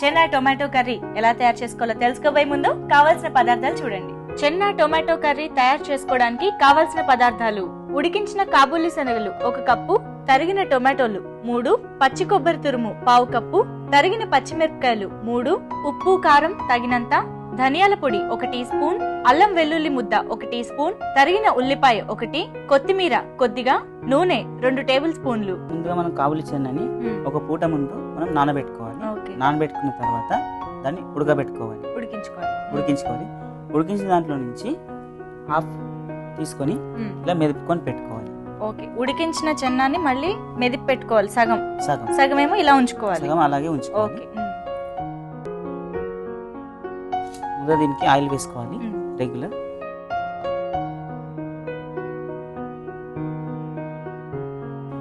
Chenna tomato curry ఎలా తయారు చేసుకోవాలో తెలుసుకోబోయే ముందు కావాల్సిన పదార్థాలు చూడండి. చెన్నా టొమాటో కర్రీ తయారు చేసుకోవడానికి కావాల్సిన పదార్థాలు ఉడికించిన కాబూలి శనగలు ఒక కప్పు తరిగిన టొమాటోలు మూడు పచ్చి కొబ్బరి తురుము పావు కప్పు తరిగిన పచ్చిమిరపకాయలు మూడు ఉప్పు కారం తగినంత ధనియాల పొడి ఒక టీ స్పూన్ అల్లం వెల్లుల్లి ముద్ద ఒక టీ స్పూన్ తరిగిన ఉల్లిపాయ ఒకటి కొత్తిమీర కొద్దిగా నూనె రెండు టేబుల్ స్పూన్లు. ముందుగా మనం కాబులి చెన్నని ఒక పూట ముందు మనం నానబెట్టుకోవాలి. నానబెట్టుకున్న తర్వాత దాన్ని ఉడకబెట్టుకోవాలి. ఉడికించుకోవాలి. ఉడికించుకోవాలి. ఉడికించిన దాంట్లో నుంచి హాఫ్ తీసుకొని. ఇలా మెదుపుకొని పెట్టుకోవాలి. ఓకే. ఉడికించిన చెన్నాన్ని మళ్ళీ మెదిపి పెట్టుకోవాలి సగం. సగం. సగం ఏమో ఇలా ఉంచుకోవాలి. సగం అలాగే ఉంచుకోవాలి. ఓకే. ముందుగా దీనికి ఆయిల్ వేసుకోవాలి రెగ్యులర్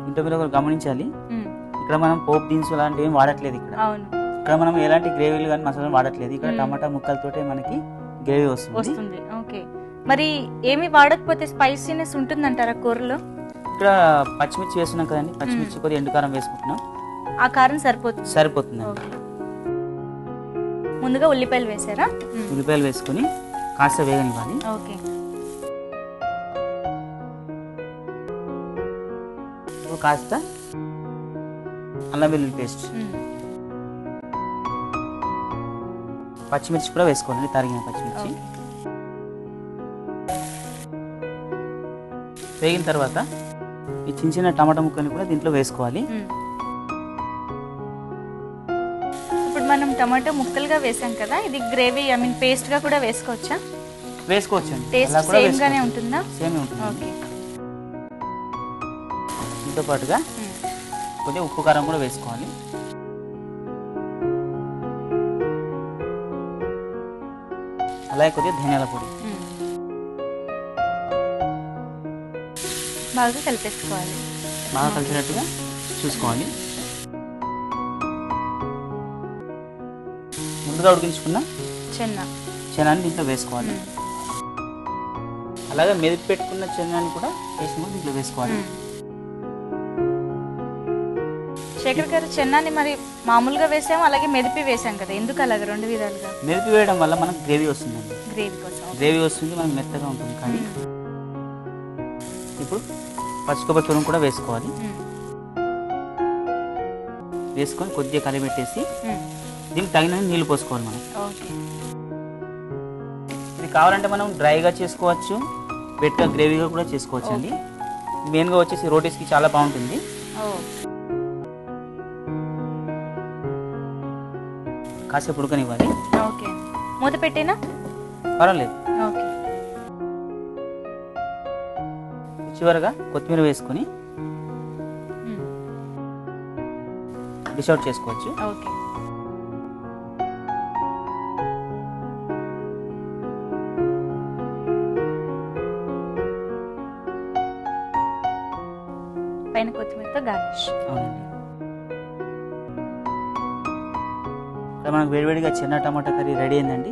ఇంట్లో మీరు ఒకరు గమనించాలి. ఇక్కడ మనం పోపు దినుసు లాంటివి ఏం వాడట్లేదు ఇక్కడ. ఇక్కడ మనం ఎలాంటి గ్రేవీలు కానీ మసాలా వాడట్లేదు. ఇక్కడ. టమాటా ముక్కలతోటే మనకి గ్రేవీ వస్తుంది. వస్తుంది. ఓకే. మరి ఏమి వాడకపోతే స్పైసీనెస్ ఉంటుందంటారా కూరలో? ఇక్కడ పచ్చిమిర్చి వేస్తున్నాం కదండి. పచ్చిమిర్చి కొద్దిగా ఎండుకారం వేసుకుంటున్నాం. ఆ కారం సరిపోతుంది. సరిపోతుంది ముందుగా ఉల్లిపాయలు వేసారా? ఉల్లిపాయలు వేసుకొని కాస్త వేగనివ్వాలి. ఓకే. కాస్త అల్లం వెల్లుల్లి పేస్ట్. పచ్చిమిర్చి కూడా వేసుకోవాలి తరిగిన పచ్చిమిర్చి. వేగిన తర్వాత ఈ చిన్న చిన్న టమాటా ముక్కల్ని కూడా దీంట్లో వేసుకోవాలి. మనం టమాటో ముక్కలుగా వేసాం కదా ఇది గ్రేవీ ఐ మీన్ పేస్ట్గా కూడా వేసుకోవచ్చా? వేసుకోవచ్చండి. టేస్ట్ సేమ్ గానే వేసుకోవచ్చు. ఉంటుందా? సేమ్ ఉంటుంది. ఓకే దీంతో పాటుగా ఉమ్, కొద్దిగా ఉప్పు కారం కూడా వేసుకోవాలి. అలాగే కొద్దిగా ధనియాల పొడి. ఉమ్. బాగా కలిపేసుకోవాలి. బాగా కలిసినట్టుగా చూసుకోవాలి. ముందుగా ఉడికించుకున్న చిన్న. చెనాన్ని దీంట్లో వేసుకోవాలి. అలాగే మెదిపి పెట్టుకున్న చెనాన్ని కూడా వేసి కూడా దీంట్లో వేసుకోవాలి. శేఖర్ గారు చెన్నాన్ని మరి మామూలుగా వేసాము అలాగే మెదిపి వేసాం కదా. ఎందుకు అలాగే రెండు విధాలుగా? మెదిపి వేయడం వల్ల మనకు గ్రేవీ వస్తుందండి గ్రేవీ కోసం. గ్రేవీ వస్తుంది మనకు మెత్తగా ఉంటుంది కానీ. ఇప్పుడు పచ్చి కొబ్బరి తురుము కూడా వేసుకోవాలి. వేసుకొని కొద్దిగా కలిపెట్టేసి. దీనికి తగిన నీళ్ళు పోసుకోవాలి మనం. ఇది కావాలంటే మనం డ్రైగా చేసుకోవచ్చు వెట్గా గ్రేవీగా కూడా చేసుకోవచ్చు అండి. మెయిన్గా వచ్చేసి రోటీస్కి చాలా బాగుంటుంది. కాసేపు ఉడకనివ్వాలి. ఓకే. మూత పెట్టినా? పర్వాలేదు. ఓకే. చివరగా కొత్తిమీర వేసుకొని డిష్ అవుట్ చేసుకోవచ్చు. ఓకే. పైన కొత్తిమీరతో గార్నిష్. అవునండి. మనకు వేడివేడిగా చిన్న టమాటా కర్రీ రెడీ అయిందండి.